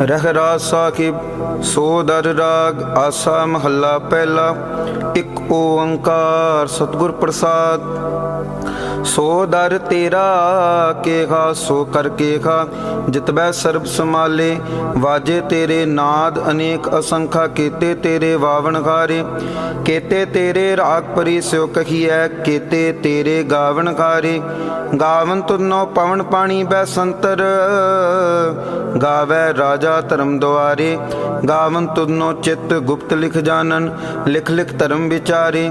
ਰਹਿ ਰਹਿਰਾ ਸਾਹਿਬ ਸੋਦਰ ਰਾਗ ਆਸਾ ਮਹੱਲਾ ਪਹਿਲਾ ਇੱਕ ਓੰਕਾਰ ਸਤਿਗੁਰ ਪ੍ਰਸਾਦ। ਸੋ ਦਰ ਤੇਰਾ ਕੇਗਾ ਸੋ ਕਰ ਕੇਗਾ ਜਿਤਬੈ ਸਰਬ ਸਮਾਲੇ ਵਾਜੇ ਤੇਰੇ ਨਾਦ, ਅਨੇਕ ਅਸੰਖਾ ਕੀਤੇ ਤੇਰੇ ਵਾਵਣ ਘਾਰੇ ਕੀਤੇ ਤੇਰੇ ਰਾਗ ਪਰੀ ਸਿਓ ਕਹੀਐ, ਕੀਤੇ ਤੇਰੇ ਗਾਵਣ ਘਾਰੇ ਗਾਵਨ ਤੁਨੋ ਪਵਨ ਪਾਣੀ ਬੈ ਸੰਤਰ, ਗਾਵੇ ਰਾਜਾ ਧਰਮ ਦੁਆਰੇ। ਗਾਵਨ ਤੁਨੋ ਚਿੱਤ ਗੁਪਤ ਲਿਖ ਜਾਣਨ, ਲਿਖ ਲਿਖ ਧਰਮ ਵਿਚਾਰੇ।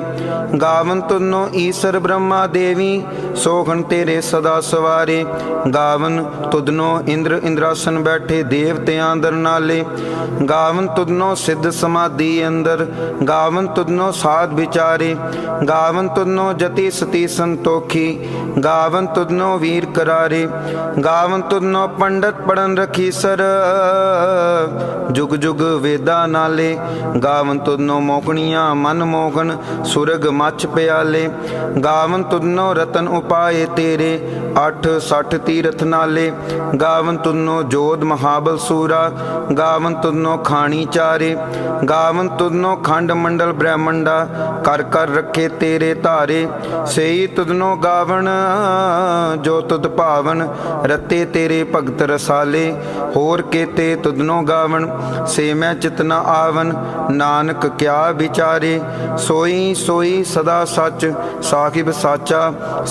ਗਾਵਨ ਤੁਨੋ ਈਸ਼ਰ ਬ੍ਰਹਮਾ ਦੇਵੀ ਸੋਖਣ ਤੇਰੇ ਸਦਾ ਸਵਾਰੇ, ਗਾਵਨ ਤੁਧਨੋ ਇੰਦਰ ਇੰਦਰਾਸਨ ਬੈਠੇ ਦੇਵਤਿਆਂ ਦਰ ਨਾਲੇ। ਗਾਵਨ ਤੁਧਨੋ ਸਿੱਧ ਸਮਾਧੀ ਅੰਦਰ, ਗਾਵਨ ਤੁਧਨੋ ਸਾਧ ਵਿਚਾਰੇ। ਗਾਵਨ ਤੁਧਨੋ ਜਤੀ ਸਤੀ ਸੰਤੋਖੀ, ਗਾਵਨ ਤੁਧਨੋ ਵੀਰ ਕਰਾਰੇ। ਗਾਵਨ ਤੁਧਨੋ ਪੰਡਤ ਪੜਨ ਰਖੀ ਸਰ, ਜੁਗ ਜੁਗ ਵੇਦਾ ਨਾਲੇ। ਗਾਵਨ ਤੁਧਨੋ ਮੋਕਣੀਆਂ ਮਨ ਮੋਗਨ ਸੁਰਗ ਮੱਚ ਪਿਆਲੇ। ਗਾਵਨ ਤੁਧਨੋ ਰਤਨ ਉਪਾਏ ਤੇਰੇ 8 60 ਤੀਰਥ ਨਾਲੇ। ਗਾਵਨ ਤੁਧਨੋ ਜੋਧ ਮਹਾਬਲ ਸੂਰਾ, ਗਾਵਨ ਤੁਧਨੋ ਖਾਣੀ ਚਾਰੇ। ਗਾਵਨ ਤੁਧਨੋ ਖੰਡ ਮੰਡਲ ਬ੍ਰਹਮੰਡਾ, ਕਰ ਕਰ ਰੱਖੇ ਤੇਰੇ ਧਾਰੇ। ਸਈ ਤੁਧਨੋ ਗਾਵਨ, ਜੋ ਤੁਧ ਭਾਵਨ, ਰਤੇ ਤੇਰੇ ਭਗਤ ਰਸਾਲੇ। ਹੋਰ ਕੇਤੇ ਤੁਧਨੋ ਗਾਵਨ, ਸੇ ਮੈਂ ਚਿਤਨਾ ਆਵਨ, ਨਾਨਕ ਕਿਆ ਵਿਚਾਰੇ। ਸੋਈ ਸੋਈ ਸਦਾ ਸੱਚ, ਸਾਹਿਬ ਸਾਚਾ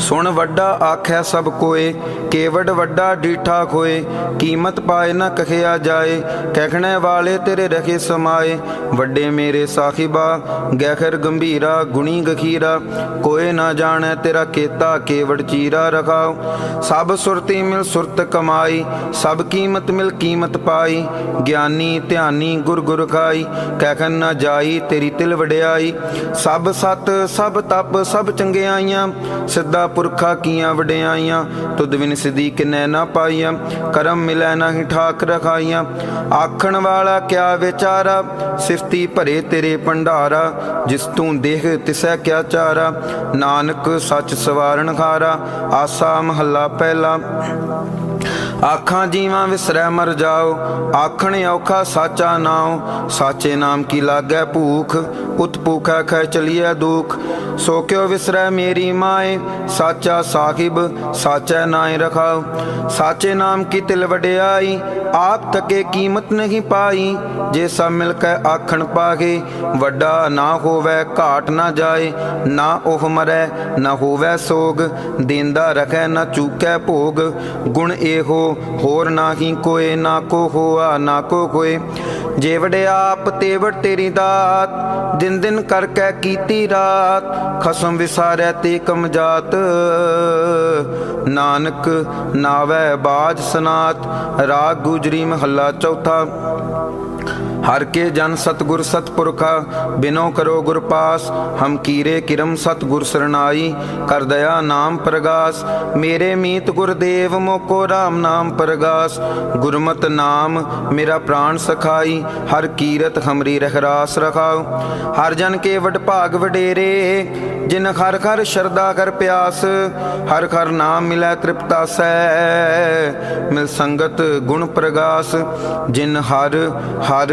ਸੁਣ ਵੱਡਾ ਆਖਿਆ ਸਭ ਕੋਏ ਕੇਵਡ ਵੱਡਾ ਡੀਠਾ ਖੋਏ, ਕੀਮਤ ਪਾਏ ਨਾ ਕਖਿਆ ਜਾਏ, ਕਹਿਣੇ ਵਾਲੇ ਤੇਰੇ ਰਖੇ ਸਮਾਏ, ਵੱਡੇ ਮੇਰੇ ਸਾਹਿਬਾ ਗਹਿਰ ਗੰਭੀਰਾ, ਗੁਣੀ ਗਖੀਰਾ, ਕੋਏ ਨਾ ਜਾਣੈ ਤੇਰਾ ਕੀਤਾ ਕੇਵਡ ਚੀਰਾ ਰਖਾਓ। ਸਭ ਸੁਰਤੀ ਮਿਲ ਸੁਰਤ ਕਮਾਈ, ਸਭ ਕੀਮਤ ਮਿਲ ਕੀਮਤ ਪਾਈ, ਗਿਆਨੀ ਧਿਆਨੀ ਗੁਰ ਗੁਰ ਖਾਈ ਕਹਿਣ ਨਾ ਜਾਈ ਤੇਰੀ ਤਿਲ ਵਡਿਆਈ। ਸਭ ਸਤ, ਸਭ ਤਪ, ਸਭ ਚੰਗਿਆਈਆਂ, ਸਿੱਧਾ ਪੁਰਖਾ ਕੀਆਂ ਵਡਿਆਈਆਂ, ਤੁਧ ਵਿਨ ਸਿਧੀ ਕਿਨੈ ਨਾ ਪਾਈਆਂ, ਕਰਮ ਮਿਲੈ ਨਾਹੀ ਠਾਕ ਰਖਾਈਆਂ। ਆਖਣ ਵਾਲਾ ਕਿਆ ਵਿਚਾਰਾ, ਸਿਫਤੀ ਭਰੇ ਤੇਰੇ ਭੰਡਾਰਾ, ਜਿਸ ਤੂੰ ਦੇਖ ਤਿਸੈ ਕਿਆ ਚਾਰਾ। ਨਾਨਕ ਸੱਚ ਸਵਾਰਨ ਖਾਰਾ ਆਸਾ ਮਹੱਲਾ ਪਹਿਲਾ। ਆਖਾਂ ਜੀਵਾਂ ਵਿਸਰੈ ਮਰ ਜਾਓ, ਆਖਣ ਔਖਾ ਸਾਚਾ ਨਾਉ। ਸਾਚੇ ਨਾਮ ਕੀ ਲਾਗੈ ਭੂਖ ਉਤ ਭੂਖਾ ਖੈ ਚਲੀਐ ਦੁਖ। ਸੋ ਕਿਉ ਵਿਸਰੈ ਮੇਰੀ ਮਾਏ, ਸਾਚਾ ਸਾਹਿਬ, ਸਾਚੈ ਨਾਏ ਰਖਾਓ। ਸਾਚੇ ਨਾਮ ਕੀ ਤਿਲ ਵਡਿਆਈ, ਆਪ ਤਕੇ ਕੀਮਤ ਨਹੀਂ ਪਾਈ। ਜੇ ਸਭ ਮਿਲ ਕੇ ਆਖਣ ਪਾਗੇ ਵੱਡਾ ਨਾ ਹੋਵੇ, ਘਾਟ ਨਾ ਜਾਏ। ਨਾ ਉਹ ਮਰੈ, ਨਾ ਹੋਵੇ ਸੋਗ, ਦਿੰਦਾ ਰਖੈ, ਨਾ ਚੂਕੈ ਭੋਗ। ਗੁਣ ਇਹੋ, ਹੋਰ ਨਾਹੀ ਕੋਏ, ਨਾ ਕੋ ਹੋਆ, ਨਾ ਕੋ ਕੋਏ ਜੇ ਵਡਿਆਪ, ਤੇਵੜ ਤੇਰੀ ਦਾਤ, ਦਿਨ ਦਿਨ ਕਰਕੇ ਕੀਤੀ ਰਾਤ। ਖਸਮ ਵਿਸਾਰੈ ਤੇ ਕਮਜਾਤ ਨਾਨਕ ਨਾਵੇ ਬਾਜ ਸਨਾਤ ਰਾਗ ਗੁਜਰੀ ਮਹੱਲਾ ਚੌਥਾ। ਹਰ ਕੇ ਜਨ ਸਤਗੁਰ ਸਤਪੁਰਖਾ, ਬਿਨੋ ਕਰੋ ਗੁਰ ਪਾਸ, ਹਮ ਕੀਰੇ ਕਿਰਮ ਸਤਗੁਰ ਸਰਨਾਈ ਕਰ ਦਇਆ ਨਾਮ ਪ੍ਰਗਾਸ, ਮੇਰੇ ਮੀਤ ਗੁਰਦੇਵ ਮੋਕੋ RAM ਨਾਮ ਪ੍ਰਗਾਸ, ਗੁਰਮਤ ਨਾਮ ਮੇਰਾ ਪ੍ਰਾਣ ਸਖਾਈ, ਹਰ ਕੀਰਤ ਹਮਰੀ ਰਹਿਰਾਸ ਰਖਾਓ ਹਰ ਜਨ ਕੇ ਵਡ ਭਾਗ ਵਡੇਰੇ, ਜਿਨ ਹਰ ਹਰ ਸ਼ਰਦਾ ਕਰ ਪਿਆਸ, ਹਰ ਹਰ ਨਾਮ ਮਿਲੈ ਤ੍ਰਿਪਤਾ ਤ੍ਰਿਪਤਾਸੈ ਮਿਲ ਸੰਗਤ ਗੁਣ ਪ੍ਰਗਾਸ, ਜਿਨ ਹਰ ਹਰ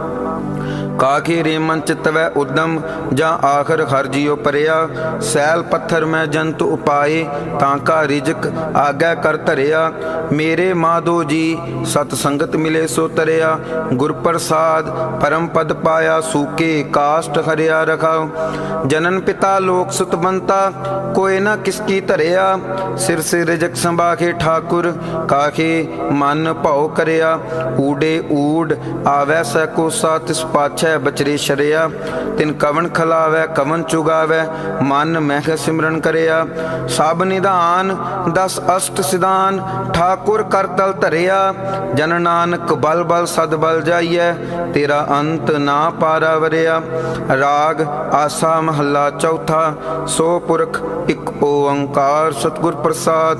ਕਾਖੇ ਰੇਮਨ ਚਿਤਵੈ ਉਦਮ, ਜਾਂ ਆਖਰ ਹਰ ਜਿਉ ਪਰਿਆ। ਸੈਲ ਪੱਥਰ ਮੈਂ ਜੰਤ ਉਪਾਏ, ਤਾਂ ਕਾ ਰਿਜਕ ਆਗੈ ਕਰ ਧਰਿਆ। ਮੇਰੇ ਮਾਧੋ ਜੀ, ਸਤ ਸੰਗਤ ਮਿਲੇ ਸੋ ਤਰਿਆ। ਗੁਰ ਪ੍ਰਸਾਦ ਪਰਮ ਪਦ ਪਾਇਆ, ਸੂਕੇ ਕਾਸ਼ਟ ਹਰਿਆ ਰਖਾਓ ਜਨਨ ਪਿਤਾ ਲੋਕ ਸੁਤ ਬੰਤਾ ਕੋਏ ਨਾ ਕਿਸ ਕੀ ਧਰਿਆ। ਸਿਰ ਸਿਰ ਰਿਜਕ ਸੰਭਾਖੇ ਠਾਕੁਰ, ਕਾਖੇ ਮਨ ਭਉ ਕਰਿਆ। ਊਡੇ ਊਡ ਆਵੈ ਸੈ ਕੋ ਸਾ ਤਿਸ ਪਾਛੈ। ਬਚਰੇ ਸ਼ਰਿਆ, ਤਿਨ ਕਵਨ ਖਲਾਵੈ ਕਵਨ ਚੁਗਾਵੈ, ਮਨ ਮਹਿ ਸਿਮਰਨ ਕਰਿਆ। ਸਭ ਨਿਧਾਨ, ਦਸ ਅਸ਼ਟ ਸਿਧਾਨ, ਠਾਕੁਰ ਕਰ ਤਲ ਧਰਿਆ। ਜਨ ਨਾਨਕ ਬਲ ਬਲ ਸਦ ਬਲ ਜਾਈਐ, ਤੇਰਾ ਅੰਤ ਨਾ ਪਾਰਾ ਵਰਿਆ। ਰਾਗ ਆਸਾ ਮਹੱਲਾ ਚੌਥਾ, ਸੋ ਪੁਰਖ ਇੱਕ ਓੰਕਾਰ ਸਤਿਗੁਰ ਪ੍ਰਸਾਦ।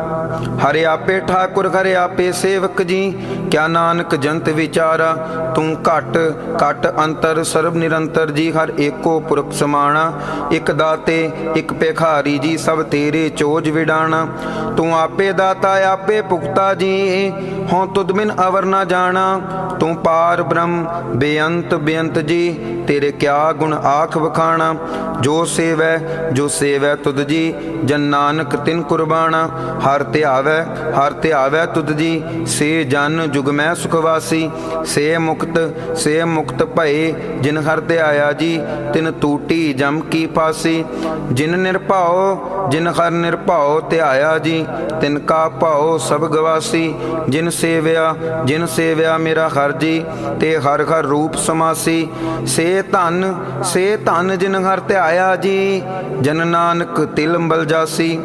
ਹਰਿ ਆਪੇ ਠਾਕੁਰ, ਹਰਿ ਆਪੇ ਸੇਵਕ ਜੀ, ਕਿਆ ਨਾਨਕ ਜੰਤ ਵਿਚਾਰਾ, ਤੂੰ ਘਟ ਘਟ ਅੰਤਰ, ਸਰਬ ਨਿਰੰਤਰ ਜੀ, ਹਰ ਏਕੋ ਪੁਰਖ ਸਮਾਣਾ, ਇਕ ਦਾਤੇ, ਇਕ ਭੇਖਾਰੀ ਜੀ, ਸਭ ਤੇਰੇ ਚੋਜ ਵਿਡਾਣਾ, ਤੂੰ ਆਪੇ ਦਾਤਾ, ਆਪੇ ਭੁਗਤਾ ਜੀ ਹੋਂ ਤੁਧ ਬਿਨ ਅਵਰ ਨਾ ਜਾਣਾ, ਤੂੰ ਪਾਰ ਬ੍ਰਹਮ, ਬੇਅੰਤ ਬੇਅੰਤ ਜੀ, ਤੇਰੇ ਕਿਆ ਗੁਣ ਆਖ ਵਖਾਣਾ, ਜੋ ਸੇਵੈ ਜੋ ਸੇਵੈ ਤੁਧ ਜੀ, ਜਨ ਨਾਨਕ ਤਿਨ ਕੁਰਬਾਨਾ ਹਰ ਤੇ ਧਿਆਵੈ ਹਰ ਧਿਆਵੈ ਤੁਧ ਜੀ, ਸੇ ਜਨ ਜੁਗ ਮੈਂ ਸੁਖ ਸੇ ਮੁਕਤ ਸੇ ਮੁਕਤ ਭਏ, ਜਿਨ ਹਰ ਧਿਆਇਆ ਜੀ, ਤਿਨ ਟੂਟੀ ਜਮ ਕੀ ਫਾਸੀ ਜਿਨ ਨਿਰਭਉ, ਜਿਨ ਹਰ ਨਿਰਭਉ ਧਿਆਇਆ ਜੀ, ਤਿਨ ਕਾ ਭਉ ਸਭ ਗਵਾਸੀ, ਜਿਨ ਸੇਵਿਆ ਜਿਨ ਸੇਵਿਆ ਮੇਰਾ ਹਰ ਜੀ, ਤੇ ਹਰ ਹਰ ਰੂਪ ਸਮਾਸੀ, ਸੇ ਧਨ ਸੇ ਧਨ ਜਿਨ ਹਰ ਧਿਆਇਆ ਜੀ, ਜਨ ਨਾਨਕ ਤਿਲ ਤਿਲੰਬਲ ਜਾਸੀ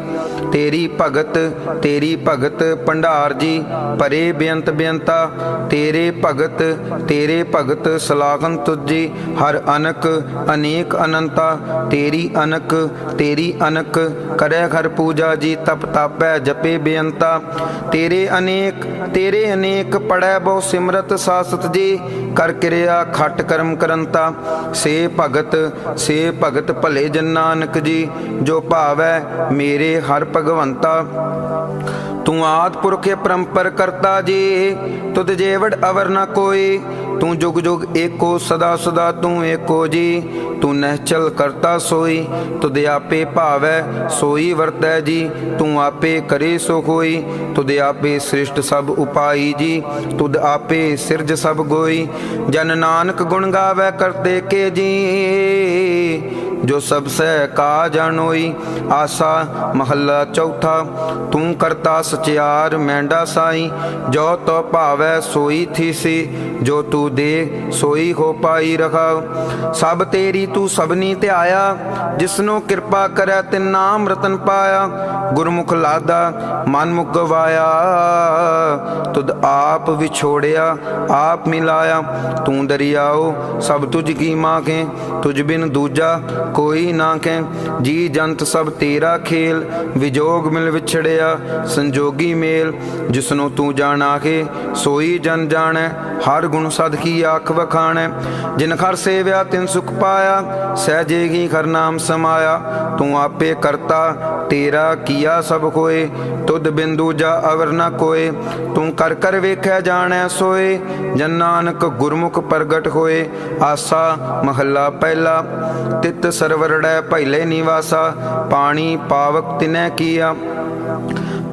ਤੇਰੀ ਭਗਤ ਤੇਰੀ ਭਗਤ ਭੰਡਾਰ ਜੀ, ਪਰੇ ਬੇਅੰਤ ਬੇਅੰਤਾ, ਤੇਰੇ ਭਗਤ ਤੇਰੇ ਭਗਤ ਸਲਾਹਨ ਤੁਜੀ ਹਰ ਅਨਕ ਅਨੇਕ ਅਨੰਤਾ, ਤੇਰੀ ਅਨਕ ਤੇਰੀ ਅਨਕ, ਕਰੈ ਹਰ ਪੂਜਾ ਜੀ, ਤਪ ਤਾਪੈ ਜਪੇ ਬੇਅੰਤਾ, ਤੇਰੇ ਅਨੇਕ ਤੇਰੇ ਅਨੇਕ ਪੜੈ ਬਹੁ ਸਿਮਰਤ ਸਾਸਤ ਜੀ, ਕਰ ਕਿਰਿਆ ਖਟ ਕਰਮ ਕਰੰਤਾ, ਸੇ ਭਗਤ ਸੇ ਭਗਤ ਭਲੇ ਜਨ ਨਾਨਕ ਜੀ, ਜੋ ਭਾਵੈ ਮੇਰੇ ਹਰ ਭਗਵੰਤਾ, ਤੂੰ ਆਦ ਪੁਰਖੇ ਪਰੰਪਰ ਕਰਤਾ ਜੀ, ਤੁਧ ਜੇਵੜ ਅਵਰ ਨ ਕੋਈ, ਤੂੰ ਜੁਗ ਜੁਗ ਏਕੋ, ਸਦਾ ਸਦਾ ਤੂੰ ਏਕੋ ਜੀ, ਤੂੰ ਨਹਿਚਲ ਕਰਤਾ ਸੋਈ, ਤੁਧ ਆਪੇ ਭਾਵੈ, ਸੋਈ ਵਰਤੈ ਜੀ, ਤੂੰ ਆਪੇ ਕਰੇ ਸੋ ਹੋਈ ਤੁਧ ਆਪੇ ਸ੍ਰਿਸ਼ਟ ਸਭ ਉਪਾਈ ਜੀ, ਤੁਧ ਆਪੇ ਸਿਰਜ ਸਭ ਗੋਈ, ਜਨ ਨਾਨਕ ਗੁਣ ਗਾਵੇ ਕਰਤੇ ਕੇ ਜੀ ਜੋ ਸਭ ਸਹਿ ਕਾ ਜਾਣੋਈ ਆਸਾ ਮਹੱਲਾ ਚੌਥਾ, ਤੂੰ ਕਰਤਾ ਸਚਿਆਰ ਮੈਂਡਾ ਸਾਈ, ਜੋ ਤੋ ਭਾਵੈ ਸੋਈ ਥੀਸੀ ਜੋ ਤੂੰ ਦੇ ਸੋਈ ਹੋ ਪਾਈ ਰਖਾ ਸਭ ਤੇਰੀ ਤੂੰ ਸਭਨੀ ਧਿਆਇਆ, ਜਿਸਨੂੰ ਕਿਰਪਾ ਕਰੈ ਤੇ ਨਾਮ ਰਤਨ ਪਾਇਆ। ਗੁਰਮੁਖ ਲਾਦਾ, ਮਨ ਮੁਖ ਗਵਾਇਆ ਤੁਧ ਆਪ ਵਿਛੋੜਿਆ, ਆਪ ਮਿਲਾਇਆ। ਤੂੰ ਦਰਿਆਓ, ਸਭ ਤੁਝ ਕੀ ਮਾਖੇ ਤੁਝ ਬਿਨ ਦੂਜਾ ਕੋਈ ਨਾ ਕੈ ਜੀ ਜੰਤ ਸਭ ਤੇਰਾ ਖੇਲ, ਵਿਜੋਗ ਮਿਲ ਵਿਛੜਿਆ, ਸੰਜੋਗੀ ਮੇਲ, ਜਿਸਨੂੰ ਤੂੰ ਜਾਣਾ ਸੋਈ ਜਨ ਜਾਣੈ, ਹਰ ਗੁਣ ਸਦ ਕੀ ਆਖ ਵਖਾਣੈ। ਜਿਨ ਖਰ ਸੇਵਿਆ ਤਿਨ ਸੁਖ ਪਾਇਆ ਸਹਿਜੇਗੀ ਖਰ ਨਾਮ ਸਮਾਇਆ। ਤੂੰ ਆਪੇ ਕਰਤਾ, ਤੇਰਾ ਕੀਆ ਸਭ ਕੋਏ ਤੁਧ ਬਿੰਦੂ ਜਾ ਅਵਰ ਨ ਕੋਏ। ਤੂੰ ਕਰ ਕਰ ਵੇਖਿਆ ਜਾਣੈ ਸੋਏ, ਜਨ ਨਾਨਕ ਗੁਰਮੁਖ ਪ੍ਰਗਟ ਹੋਏ। ਆਸਾ ਮਹੱਲਾ ਪਹਿਲਾ, ਤਿਤ ਸਰਵਰੜੈ ਪਹਿਲੇ ਨਿਵਾਸਾ ਪਾਣੀ ਪਾਵਕ ਤਿਨੈ ਕੀਆ।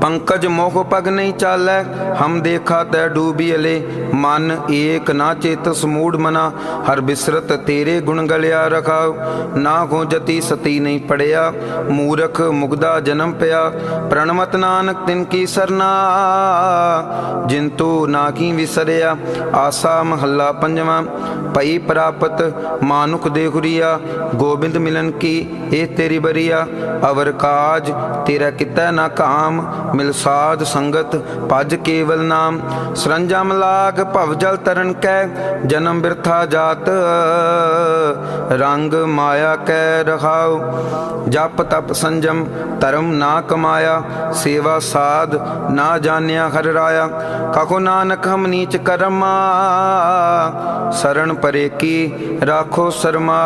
ਪੰਕਜ ਮੋਹ ਪਗ ਨਹੀਂ ਚਾਲੈ, ਹਮ ਦੇਖਾ ਤੈ ਡੂਬੀਲੇ ਮਨ ਏਕ ਨਾ ਚੇਤ ਸਮੂੜ ਮਨਾ, ਹਰ ਬਿਸਰਤ ਤੇਰੇ ਗੁਣ ਗਲਿਆ ਰਖਾਉ ਨਾ ਹੋ ਜਤੀ ਸਤੀ ਨਹੀਂ ਪੜਿਆ, ਮੂਰਖ ਮੁਗਦਾ ਜਨਮ ਪਿਆ। ਪ੍ਰਣਮਤ ਨਾਨਕ ਤਿਨ ਕੀ ਸਰਨਾ, ਜਿੰਤੂ ਨਾ ਕੀ ਵਿਸਰਿਆ। ਆਸਾ ਮਹੱਲਾ ਪੰਜਵਾਂ ਪਈ ਪ੍ਰਾਪਤ ਮਾਨੁਖ ਦੇਖੁਰੀਆ ਗੋਬਿੰਦ ਮਿਲਨ ਕੀ, ਇਹ ਤੇਰੀ ਬਰੀਆ। ਅਵਰ ਕਾਜ ਤੇਰਾ ਕਿਤਾ ਨਾ ਕਾਮ ਮਿਲ ਸਾਧ ਸੰਗਤ, ਭਜ ਕੇਵਲ ਨਾਮ। ਸਰੰਜਮ ਲਾਗ ਭਵ ਜਲ ਤਰਨ ਕੈ, ਜਨਮ ਬਿਰਥਾ ਜਾਤ। ਰੰਗ ਮਾਇਆ ਕੈ ਰਖਾਉ ਜਪ ਤਪ ਸੰਜਮ, ਧਰਮ ਨਾ ਕਮਾਇਆ। ਸੇਵਾ ਸਾਧ ਨਾ ਜਾਣਿਆ ਹਰ ਰਾਇਆ। ਕਹੋ ਨਾਨਕ ਹਮ ਨੀਚ ਕਰਮਾ ਸਰਣ ਪਰੇ ਕੀ ਰਾਖੋ ਸਰਮਾ।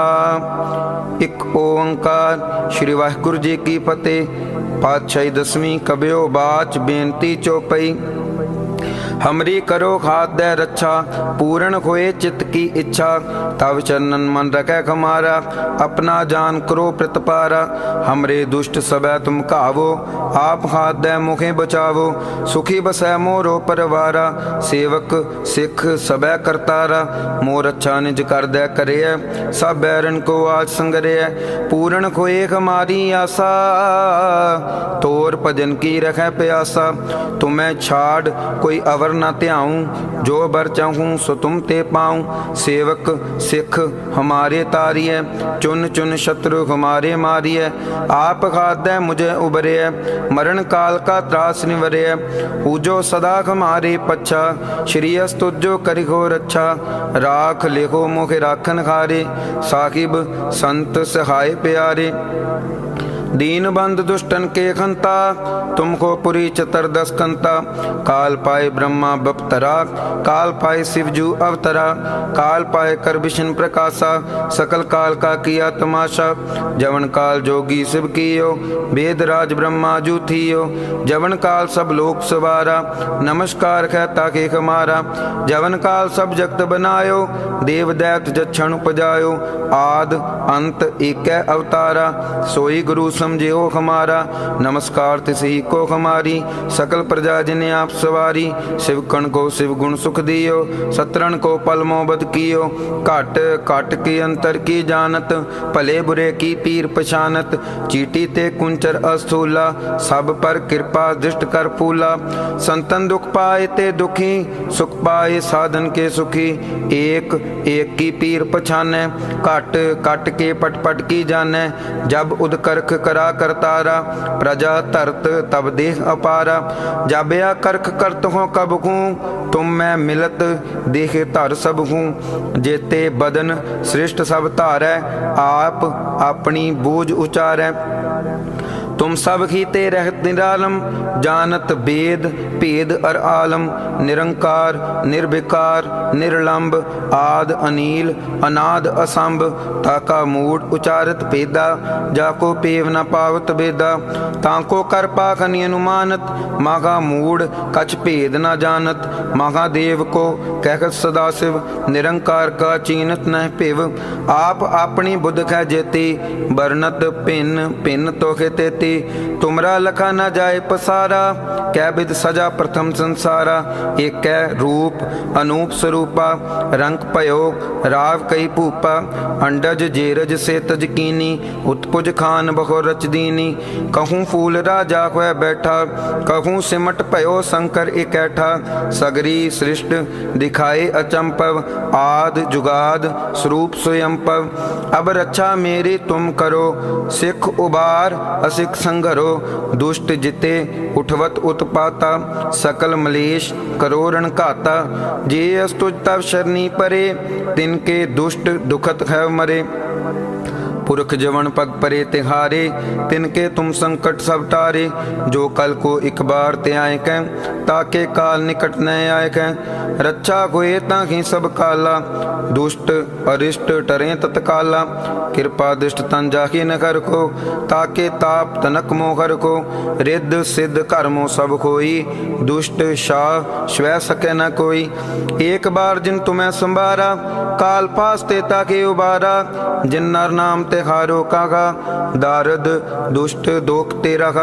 ਇਕ ਓੰਕਾਰ, ਸ੍ਰੀ ਵਾਹਿਗੁਰੂ ਜੀ ਕੀ ਫਤਿਹ। ਪਾਤਸ਼ਾਹੀ ਦਸਵੀਂ ਕਬਿਓ ਬਾਚ ਬੇਨਤੀ ਚੋਪਈ। ਹਮਰੀ ਕਰੋ ਖਾਦੈ ਰੱਛਾ, ਪੂਰਨ ਹੋਏ ਚਿਤ ਕੀ ਇੱਛਾ। ਤਵ ਚਰਨਨ ਮਨ ਰਖੈ ਖਮਾਰਾ, ਆਪਣਾ ਜਾਨ ਕਰੋ ਪ੍ਰਤਪਾਰਾ। ਹਮਰੇ ਦੁਸ਼ਟ ਸਬੈ ਤੁਮ ਕਾਵੋ ਆਪ ਖਾਦੈ ਮੁਖੇ ਬਚਾਵੋ। ਸੁਖੀ ਬਸੈ ਮੋਰੋ ਪਰਵਾਰਾ, ਸੇਵਕ ਸਿੱਖ ਸਬੈ ਕਰਤਾਰਾ। ਮੋਰ ਅੱਛਾ ਨਿਜ ਕਰਦੈ ਕਰਿਐ, ਸਭ ਬੈਰਨ ਕੋ ਆਜ ਸੰਗਰਿਐ। ਪੂਰਨ ਖੋਏ ਹਮਾਰੀ ਆਸਾ, ਤੋਰ ਭਜਨ ਕੀ ਰਖੈ ਪਿਆਸਾ। ਤੁਮੈ ਛਾੜ ਕੋਈ ਅਵਰ ਨਾ ਧਿਆਉ, ਜੋ ਬਰ ਚਾਹੂੰ ਸੋ ਤੁਮ ਤੇ ਪਾਉ। ਸੇਵਕ ਸਿੱਖ ਹਮਾਰੇ ਤਾਰੀਐ, ਚੁਨ ਚੁਨ ਸ਼ਤਰੂ ਹਮਾਰੇ ਮਾਰੀਐ। ਆਪ ਖਾਦੈ ਮੁਝੇ ਉਬਰਿਐ, ਮਰਨ ਕਾਲ ਕਾ ਤਰਾਸ ਨਿਵਰਿਐ। ਪੂਜੋ ਸਦਾ ਹਮਾਰੇ ਪੱਛਾ, ਸ਼੍ਰੀ ਅਸਤੁਜੋ ਕਰਿਓ ਰੱਛਾ ਰਾਖ ਲਿਖੋ ਮੁਖ ਰਾਖਨ ਖਾਰੇ ਸਾਹਿਬ ਸੰਤ ਸਹਾਇ ਪਿਆਰੇ। दीन बंद दुष्टन के खंता, तुमको पुरी चतुर्दश कंता। काल पाए ब्रह्मा बपतरा, काल पाए शिवजू अवतरा। काल पाए कर विष्णु प्रकाशा, सकल काल का किया तमाशा। जवन काल जोगी शिव कियो वेद राज ब्रह्मा जू थियो। जवन काल सब लोक सवारा, नमस्कार कहता के हमारा जवन काल सब जगत बनायो, देव दैत जक्षण उपजायो। आद, अंत, एक अवतारा। सोई गुरु ਸਮਝਿਓ ਹਮਾਰਾ, ਨਮਸਕਾਰ ਤਿਸ ਹੀ ਕੋ ਹਮਾਰੀ, ਸਕਲ ਪ੍ਰਜਾ ਜਿਨ ਆਪ ਸਵਾਰੀ ਸਿਵਕਣ ਕੋ ਸਿਵ ਗੁਣ ਸੁਖ ਦਿਓ, ਸਤਰਣ ਕੋ ਪਲ ਮੋਬਤ ਕੀਓ, ਘਟ ਘਟ ਕੇ ਅੰਤਰ ਕੀ ਜਾਣਤ, ਭਲੇ ਬੁਰੇ ਕੀ ਪੀਰ ਪਛਾਨਤ, ਚੀਟੀ ਤੇ ਕੁੰਚਰ ਅਸਥੂਲਾ, ਸਭ ਪਰ ਕਿਰਪਾ ਦਿਸ਼ਟ ਕਰ ਪੂਲਾ ਸੰਤਨ ਦੁਖ ਪਾਏ ਤੇ ਦੁਖੀ, ਸੁਖ ਪਾਏ ਸਾਧਨ ਕੇ ਸੁਖੀ, ਏਕ ਏਕ ਕੀ ਪੀਰ ਪਛਾਨੈ, ਘਟ ਘਟ ਕੇ ਪਟ ਪਟ ਕੀ ਜਾਣੈ, ਜਬ ਉਦਕਰਖ ਕਰਾ ਕਰਤਾਰਾ, ਪ੍ਰਜਾ ਧਰਤ ਤਬ ਦੇਹ ਅਪਾਰਾ। ਜਾਬਿਆ ਕਰਖ ਕਰਤ ਹੋ ਕਬ ਕੂ ਤੁਮ ਮੈਂ ਮਿਲਤ ਦੇਖ ਧਰ ਸਭ ਹੂੰ ਜੇਤੇ ਬਦਨ ਸ੍ਰਿਸ਼ਟ ਸਭ ਧਾਰੈ, ਆਪ ਆਪਣੀ ਬੂਝ ਉਚਾਰੈ। तुम सब खीते रहत निरालम जानत वेद भेद अर आलम निरंकार निर्विकार निर्लंब आद अनील अनाद असंभ ताका मूड उचारत पेदा जाको पेव न पावत बेदा ताको कर पाखनि अनुमानत मागा मूड कछ भेद न जानत महादेव को कहत सदा शिव निरंकार का चीनत न पिव आप अपनी बुद्ध कै जेती बरनत भिन्न भिन्न तोखे तेती तुमरा लखा न जाए पसारा, कै विद सजा प्रथम संसारा। एक कै रूप अनूप स्वरूपा रंग पयो राव कई भूपा अंडज जेरज से तज कीनी, उत्पुज खान बहु रच दीनी। कहूँ फूल राजा हुआ बैठा, कहूँ सिमट पयो शंकर इकैठा। सगरी सृष्ट दिखाए अचंपव, आद जुगाद स्वरूप स्वयंपव। अब रक्षा मेरी तुम करो, सिख उबार, असिख ਸੰਘਰੋ ਦੁਸ਼ਟ ਜਿਤੇ ਉਠਵਤ ਉਤਪਾਤਾ ਸਕਲ ਮਲੇਸ਼ ਕਰੋਰਣ ਘਾਤਾ। ਜੇ ਅਸਤੁਜ ਤਵ ਸ਼ਰਨੀ ਪਰੇ ਤਿਨ ਕੇ ਦੁਸ਼ਟ ਦੁਖਤ ਹੈ ਮਰੇ। पुरख जवन पग परे तिहारे तिनके तुम संकट सब टारे जो कल को एक बार ते आए कै ताके काल निकट न आए कै रक्षा होए ताकि सब काला दुष्ट अरिष्ट टरे तत्काला कृपा दृष्ट तन जाके न कर को ताके ताप तनक मोहर को रिद्ध सिद्ध कर्मो सब कोई दुष्ट शाह स्वै सके न कोई एक बार जिन तुम्हें संभारा काल पास ते ताके उबारा जिन नर नाम ते ਤਿਹਾਰੋ ਕਾਗਾ ਦਾਰਦ ਦੁਸ਼ਟ ਦੋਖ ਤੇ ਰਖ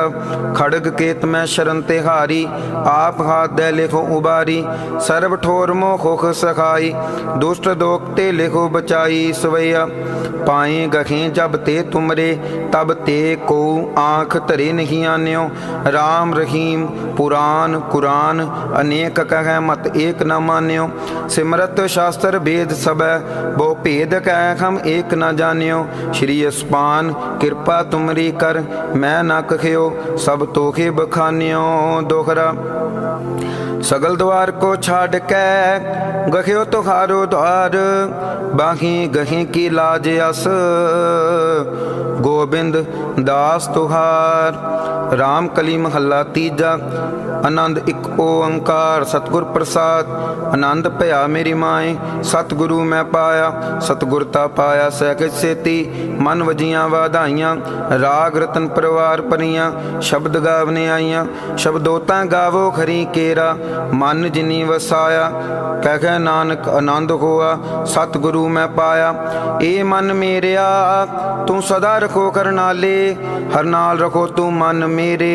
ਖੜਗ ਕੇਤ ਮੈਂ ਸ਼ਰਨ ਤਿਹਾਰੀ ਆਪ ਹਾਥ ਦੇ ਲਿਖੋ ਉਬਾਰੀ, ਸਰਬ ਠੋਰ ਮੋ ਖੁਖ ਸਖਾਈ, ਦੁਸ਼ਟ ਦੋਖ ਤੇ ਲਿਖੋ ਬਚਾਈ ਸਵਈਆ ਪਾਏ ਗਖੇ ਜਬ ਤੇ ਤੁਮਰੇ, ਤਬ ਤੇ ਕੋ ਆਖ ਧਰੇ ਨਹੀਂ ਆਨਿਓ, ਰਾਮ ਰਹੀਮ ਪੁਰਾਨ ਕੁਰਾਨ, ਅਨੇਕ ਕਹੈ ਮਤ ਏਕ ਨਾ ਮਾਨਿਓ, ਸਿਮਰਤ ਸ਼ਾਸਤਰ ਬੇਦ ਸਭੈ ਬਹੁ ਭੇਦ ਕਹਿ ਹਮ ਏਕ ਨਾ ਜਾਣਿਓ ਸ਼੍ਰੀ ਅਸਪਾਨ, ਕਿਰਪਾ ਤੁਮਰੀ ਕਰ, ਮੈਂ ਨਾ ਕਖਿਓ, ਸਭ ਤੋਖੇ ਬਖਾਨਿਓ ਦੋਹਰਾ। ਸਗਲ ਦਵਾਰ ਕੋ ਛਾੜ ਕੇ, ਗਖਿਓ ਤੁਹਾਰੋ ਦਵਾਰ, ਬਾਹੀ ਗਹੀ ਕੀ ਲਾਜ ਅਸ। ਗੋਬਿੰਦ ਦਾਸ ਤੁਹਾਰ RAM ਕਲੀ ਮਹੱਲਾ ਤੀਜਾ, ਆਨੰਦ ਇੱਕ ਓੰਕਾਰ, ਸਤਿਗੁਰ ਪ੍ਰਸਾਦ, ਆਨੰਦ ਭਇਆ ਮੇਰੀ ਮਾਏ, ਸਤਿਗੁਰੂ ਮੈਂ ਪਾਇਆ ਸਤਿਗੁਰਤਾ ਪਾਇਆ ਸਹਿਜ ਸੇਤੀ, ਮਨ ਵਜੀਆਂ ਵਾਧਾਈਆਂ, ਰਾਗ ਰਤਨ ਪਰਿਵਾਰ ਪਰੀਆਂ ਸ਼ਬਦ ਗਾਵਨੇ ਆਈਆਂ, ਸ਼ਬਦੋਤਾਂ ਗਾਵੋ ਖਰੀ ਕੇਰਾ, ਮਨ ਜਿਨੀ ਵਸਾਇਆ, ਕਹਿ ਕਹਿ ਨਾਨਕ ਆਨੰਦ ਹੋਆ, ਸਤਿਗੁਰੂ ਮੈਂ ਪਾਇਆ ਏ ਮਨ ਮੇਰਿਆ, ਤੂੰ ਸਦਾ ਰਖੋ ਕਰਨਾਲੇ ਹਰ ਨਾਲ ਰਖੋ ਤੂੰ ਮਨ ਮੇਰੇ।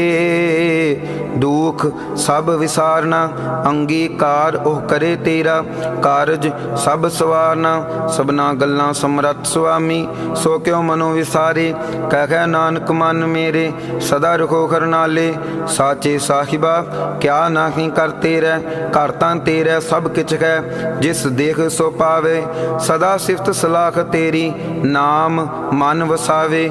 ਦੁਖ ਸਭ ਵਿਸਾਰਨਾ, ਅੰਗੀਕਾਰ ਉਹ ਕਰੇ ਤੇਰਾ। ਕਾਰਜ ਸਭ ਸਵਾਰਨਾ, ਸਭਨਾ ਗੱਲਾਂ ਸਮਰੱਥ ਸੁਆਮੀ। ਸੋ ਕਿਉ ਮਨੋ ਵਿਸਾਰੇ, ਕਹਿ ਕਹਿ ਨਾਨਕ ਮਨ ਮੇਰੇ। ਸਦਾ ਰਖੋ ਕਰਨਾਲੇ ਸਾਚੇ ਸਾਹਿਬਾ, ਕਿਆ ਨਾਹੀ ਕਰਤੇ ਰਹਿ, ਘਰ ਤਾਂ ਤੇਰਾ ਸਭ ਕਿਛ ਹੈ। ਜਿਸ ਦੇਖ ਸੋ ਪਾਵੇ, ਸਦਾ ਸਿਫਤ ਸਲਾਖ ਤੇਰੀ। ਨਾਮ ਮਨ ਵਸਾਵੇ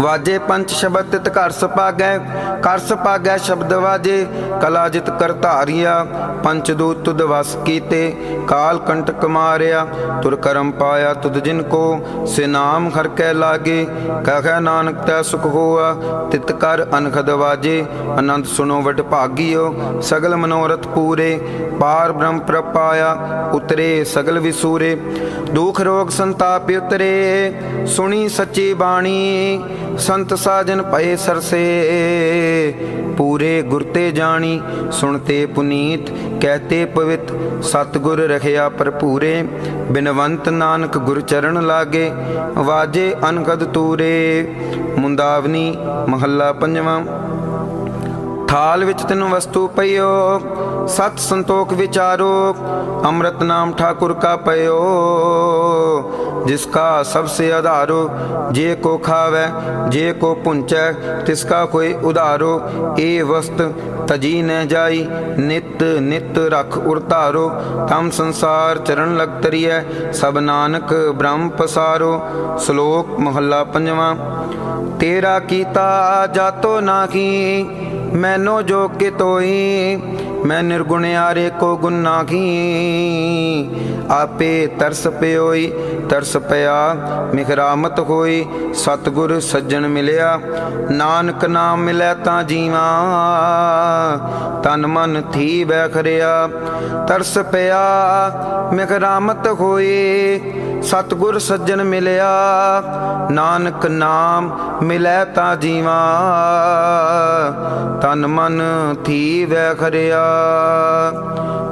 ਵਾਜੇ ਪੰਚ ਸ਼ਬਦ ਤਿਤ ਘਰ ਸਪਾਗੈ ਕਰ ਸਪਾਗੈ ਸ਼ਬਦ ਵਾਜੇ, ਕਲਾ ਜਿਤ ਕਰ ਧਾਰਿਆ, ਪੰਚ ਦੂਤ ਤੁਧ ਵਸ ਕੀਤੇ, ਕਾਲ ਕੰਟਕ ਮਾਰਿਆ, ਤੁਰ ਕਰਮ ਪਾਇਆ ਤੁਧ ਜਿਨ ਕੋ, ਸੇ ਨਾਮ ਹਰ ਕੈ ਲਾਗੇ, ਕਹੈ ਨਾਨਕ ਤੈ ਸੁਖ ਹੋਆ, ਤਿਤ ਕਰ ਅਨਖਦ ਵਾਜੇ ਆਨੰਦ ਸੁਨੋ ਵਡ ਭਾਗਿਓ, ਸਗਲ ਮਨੋਰਥ ਪੂਰੇ, ਪਾਰ ਬ੍ਰਹਮ ਪ੍ਰਪਾਇਆ, ਉਤਰੇ ਸਗਲ ਵਿਸੂਰੇ, ਦੁਖ ਰੋਗ ਸੰਤਾਪ ਉਤਰੇ, ਸੁਣੀ ਸੱਚੀ ਬਾਣੀ ਸੰਤ ਸਾਜਨ ਪਏ ਸਰਸੇ। ਪੂਰੇ ਗੁਰ ਤੇ ਜਾਣੀ, ਸੁਣਤੇ ਪੁਨੀਤ, ਕਹਤੇ ਪਵਿੱਤ। ਸਤਗੁਰ ਰਖਿਆ ਭਰਪੂਰੇ, ਬਿਨਵੰਤ ਨਾਨਕ ਗੁਰ ਚਰਨ ਲਾਗੇ। ਵਾਜੇ ਅਨਗਦ ਤੂਰੇ, ਮੁੰਦਾਵਨੀ ਮਹੱਲਾ ਪੰਜਵਾਂ। ਥਾਲ ਵਿੱਚ ਤਿੰਨ ਵਸਤੂ ਪਈਓ, ਸਤ ਸੰਤੋਖ ਵਿਚਾਰੋ, ਅੰਮ੍ਰਿਤ ਨਾਮ ਠਾਕੁਰ ਕਾ ਪਇਓ। ਜਿਸ ਕਾ ਸਭ ਸੇ ਆਧਾਰੋ, ਜੇ ਕੋ ਖਾਵੇ, ਜੇ ਕੋ ਪੁੰਚੈ, ਤਿਸ ਕਾ ਕੋਈ ਉਧਾਰੋ। ਏ ਵਸਤ ਤਜੀ ਨ ਜਾਈ, ਨਿਤ ਨਿਤ ਰਖ ਉਰਤਾਰੋ ਤਮ ਸੰਸਾਰ ਚਰਨ ਲਗ ਤਰੀਐ, ਸਭ ਨਾਨਕ ਬ੍ਰਹਮ ਪਸਾਰੋ। ਸ਼ਲੋਕ ਮਹੱਲਾ ਪੰਜਵਾਂ, ਤੇਰਾ ਕੀਤਾ ਜਾਤੋ ਨਾ ਕੀ ਮੈਨੂੰ ਜੋ ਕਿ ਤੋਈ ਮੈਂ ਨਿਰਗੁਣਿਆਰੇ ਕੋ ਗੁਨਾ ਕੀ ਆਪੇ ਤਰਸ ਪਿਓਈ, ਤਰਸ ਪਿਆ, ਮਿਹਰਾਮਤ ਹੋਈ, ਸਤਗੁਰ ਸੱਜਣ ਮਿਲਿਆ। ਨਾਨਕ ਨਾਮ ਮਿਲੈ ਤਾਂ ਜੀਵਾ, ਤਨ ਮਨ ਥੀ ਬੈਖਰਿਆ ਤਰਸ ਪਿਆ, ਮਿਹਰਾਮਤ ਹੋਈ, ਸਤਗੁਰ ਸੱਜਣ ਮਿਲਿਆ। ਨਾਨਕ ਨਾਮ ਮਿਲੈ ਤਾਂ ਜੀਵਾ, ਤਨ ਮਨ ਥੀ ਵੈਖਰਿਆ